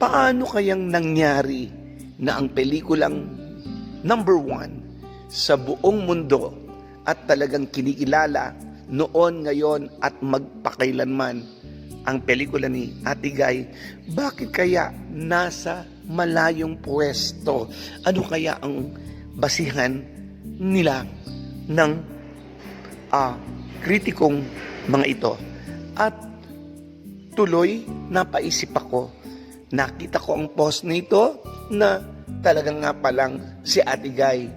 paano kayang nangyari na ang pelikulang number one sa buong mundo at talagang kinikilala noon, ngayon at magpakailanman ang pelikula ni Ate Guy, bakit kaya nasa malayong pwesto? Ano kaya ang basihan nila ng ah, kritikong mga ito? At tuloy napaisip ako, nakita ko ang post na ito na talagang nga palang si Ate Guy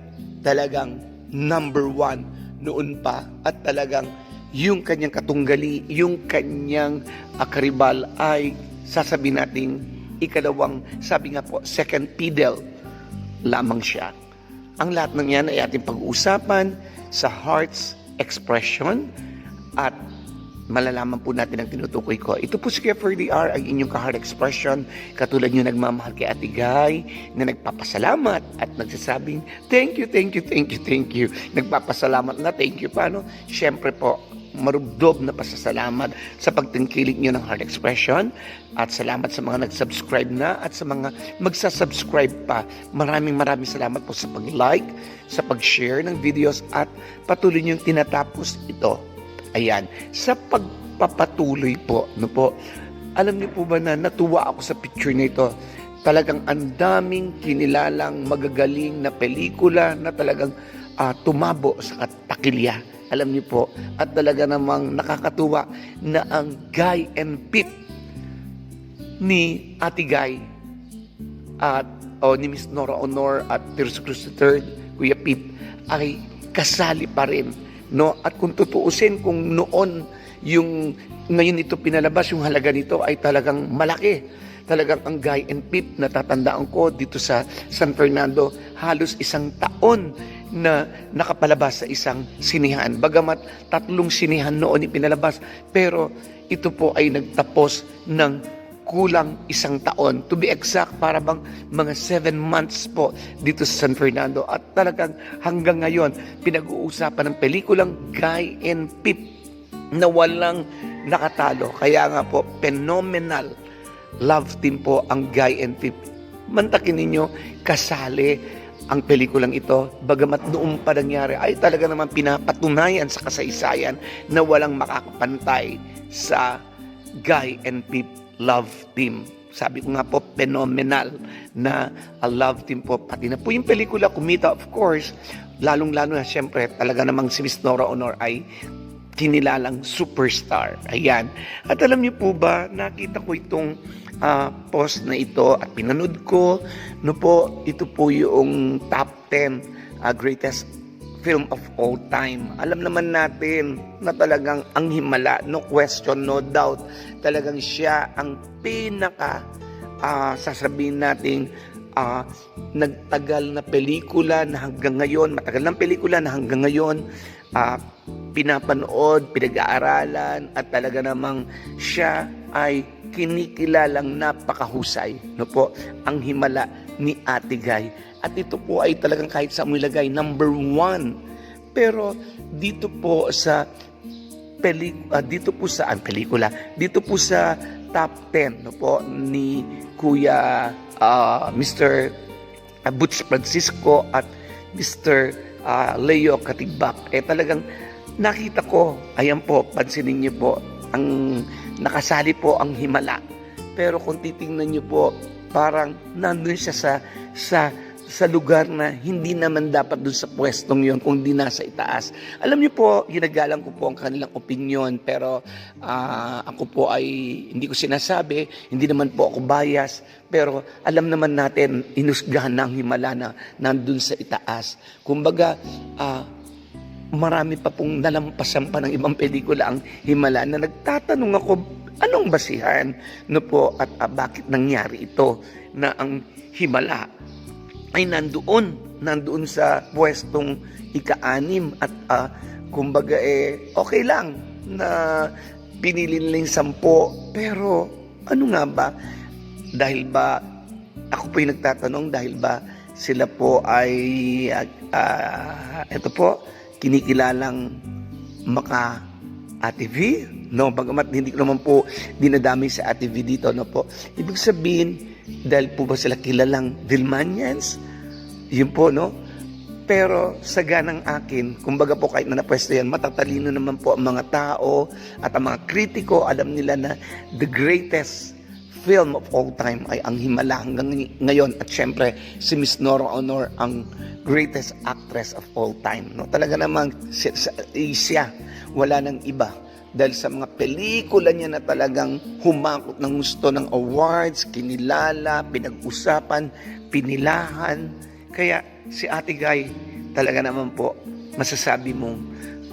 talagang number one noon pa at talagang yung kanyang katunggali, yung kanyang ah, karibal ay sasabihin nating ikalawang, sabi nga po, second fiddle lamang siya. Ang lahat ng yan ay ating pag-uusapan sa Heart's Expression at malalaman po natin ang tinutukoy ko. Ito po si Ferdy R, ang inyong ka-heart expression. Katulad nyo nagmamahal kay Ate Guy, na nagpapasalamat at nagsasabing, thank you, thank you, thank you, thank you. Nagpapasalamat na, thank you. Paano? Siyempre po, marubdob na pasasalamat sa pagtangkilik nyo ng heart expression at salamat sa mga nag-subscribe na at sa mga magsasubscribe pa. Maraming maraming salamat po sa pag-like, sa pag-share ng videos at patuloy nyo tinatapos ito. Ayan, sa pagpapatuloy po, no po, alam niyo po ba na natuwa ako sa picture na ito? Talagang ang daming kinilalang magagaling na pelikula na talagang ah, tumabo sa katakilya. Alam niyo po, at talaga namang nakakatuwa na ang Guy and Pip ni Ate Guy at o ni Miss Nora Honor at Tirso Cruz III, Kuya Pip, ay kasali pa rin. No? At kung tutuusin, kung noon yung ngayon ito pinalabas, yung halaga nito ay talagang malaki. Talagang ang Guy and Pip, natatandaan ko dito sa San Fernando, halos isang taon na nakapalabas sa isang sinihan. Bagamat tatlong sinihan noon ipinalabas, pero ito po ay nagtapos ng kulang isang taon. To be exact, para bang mga seven months po dito sa San Fernando. At talagang hanggang ngayon, pinag-uusapan ng pelikulang Guy and Pip na walang nakatalo. Kaya nga po, phenomenal love team po ang Guy and Pip. Mantakin ninyo, kasali ang pelikulang ito, bagamat noong pa nangyari, ay talaga naman pinapatunayan sa kasaysayan na walang makakapantay sa Guy and Pip love team. Sabi ko nga po, phenomenal na a love team po. Pati na po yung pelikula, kumita of course, lalong-lalo na siyempre, talaga namang si Miss Nora Honor ay kinilalang superstar. Ayan. At alam niyo po ba, nakita ko itong ah, post na ito at pinanood ko. No po, ito po yung top 10 ah, greatest film of all time. Alam naman natin na talagang ang himala, no question, no doubt, talagang siya ang pinaka ah, sasabihin nating ah, nagtagal na pelikula na hanggang ngayon, matagal ng pelikula na hanggang ngayon, ah, pinapanood, pinag-aaralan at talaga namang siya ay kinikilalang napakahusay no po ang himala ni Ate Guy at ito po ay talagang kahit sa mo ilagay number one pero dito po sa peli, ah, dito po sa ang pelikula dito po sa top 10 no po ni Kuya ah, Mr. Butch Francisco at Mr. ah, Leo Katigbak eh talagang nakita ko ayan po pansinin niyo po ang nakasali po ang himala pero kung titingnan niyo po parang nandun siya sa sa sa lugar na hindi naman dapat dun sa pwestong yon kung di nasa itaas. Alam niyo po, ginagalang ko po ang kanilang opinion pero ah, ako po ay hindi ko sinasabi, hindi naman po ako bias, pero alam naman natin inusgahan ng himala na nandun sa itaas. Kumbaga, ah, marami pa pong nalampasan pa ng ibang pelikula ang himala na nagtatanong ako, anong basihan? No po at ah, bakit nangyari ito na ang himala ay nandoon, nandoon sa pwestong ika-anim at ah, kumbaga eh okay lang na pinili nila yung sampo pero ano nga ba? Dahil ba ako po yung nagtatanong dahil ba sila po ay ah, ito po kinikilalang maka ATV no bagamat hindi naman po dinadami sa ATV dito no po ibig sabihin dahil po ba sila kilalang Vilmanians? Yun po, no? Pero sa ganang akin, kumbaga po kahit na napwesto yan, matatalino naman po ang mga tao at ang mga kritiko, alam nila na the greatest film of all time ay ang Himala hanggang ngay- ngayon. At syempre, si Miss Nora Honor ang greatest actress of all time. No? Talaga namang si- sa- eh, siya, wala nang iba. Dahil sa mga pelikula niya na talagang humakot ng gusto ng awards, kinilala, pinag-usapan, pinilahan. Kaya si Ate Guy, talaga naman po, masasabi mong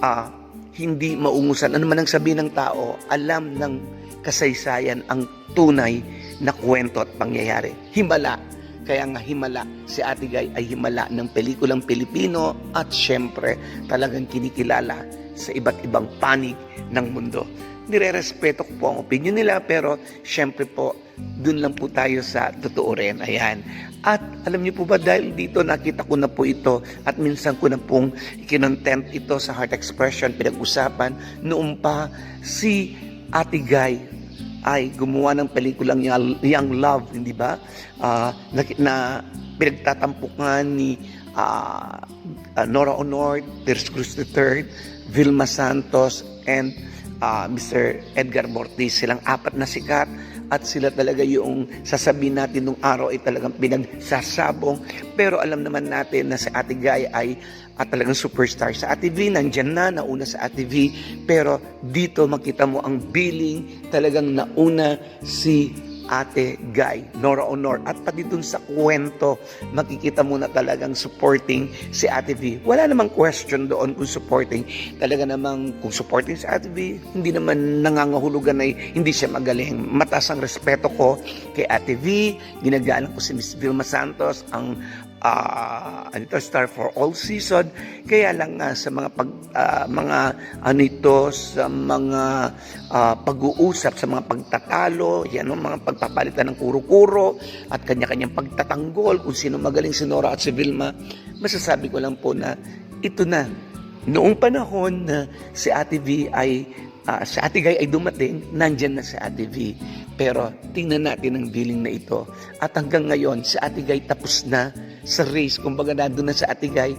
ah, hindi maungusan. Ano man ang sabihin ng tao, alam ng kasaysayan ang tunay na kwento at pangyayari. Himala. Kaya nga himala, si Ate ay himala ng pelikulang Pilipino at syempre talagang kinikilala sa iba't ibang panig ng mundo. Nire-respeto ko po ang opinion nila pero syempre po, dun lang po tayo sa totoo rin. Ayan. At alam niyo po ba dahil dito nakita ko na po ito at minsan ko na pong kinontent ito sa Heart Expression pinag-usapan noong pa si Ate Guy ay gumawa ng pelikulang Young Love, hindi ba? Ah, na, na pinagtatampukan ni ah, ah, Nora Honor, Terce Cruz III, Vilma Santos, and ah, Mr. Edgar Mortiz. Silang apat na sikat at sila talaga yung sasabihin natin nung araw ay talagang pinagsasabong. Pero alam naman natin na si Ate Guy ay at talagang superstar sa ATV, nandyan na, nauna sa ATV, pero dito makita mo ang billing, talagang nauna si Ate Guy, Nora Honor. At pati dun sa kwento, makikita mo na talagang supporting si Ate V. Wala namang question doon kung supporting. Talaga namang kung supporting si Ate V, hindi naman nangangahulugan na hindi siya magaling. Mataas ang respeto ko kay Ate V. Ginagalang ko si Miss Vilma Santos, ang ah ano ito, star for all season. Kaya lang nga sa mga pag ah, mga ano ito sa mga ah, pag-uusap sa mga pagtatalo yan no, mga pagpapalitan ng kuro-kuro at kanya-kanyang pagtatanggol. Kung sino magaling si Nora at si Vilma masasabi ko lang po na ito na. Noong panahon na si Ate V ay ah, si Ate Guy ay dumating, nandyan na si Ate V. Pero tingnan natin ang billing na ito. At hanggang ngayon, si Ate Guy tapos na sa race. Kumbaga nandun na si Ate Guy.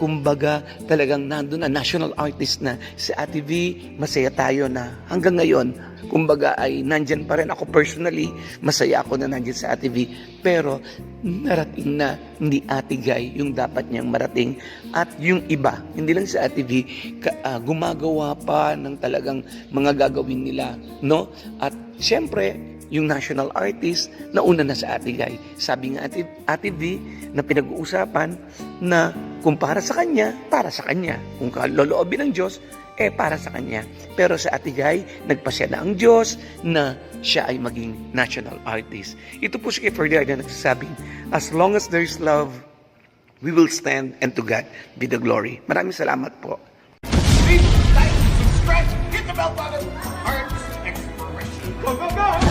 Kumbaga talagang nandun na, national artist na. Si Ate V, masaya tayo na hanggang ngayon, kumbaga ay nandyan pa rin ako personally. Masaya ako na nandyan sa Ate V. Pero narating na ni Ate Guy yung dapat niyang marating. At yung iba, hindi lang sa Ate V, ka- ah, gumagawa pa ng talagang mga gagawin nila. No? At syempre, yung national artist, nauna na sa Ate Guy. Sabi nga Ate, Ate V na pinag-uusapan na kung para sa kanya, para sa kanya. Kung kaloloobin ng Diyos, eh para sa kanya. Pero sa Ate Guy, nagpasya na ang Diyos na siya ay maging national artist. Ito po si Kay Ferdinand na nagsasabing, as long as there is love, we will stand and to God be the glory. Maraming salamat po. Please like, subscribe, hit the bell button. Go, go, go!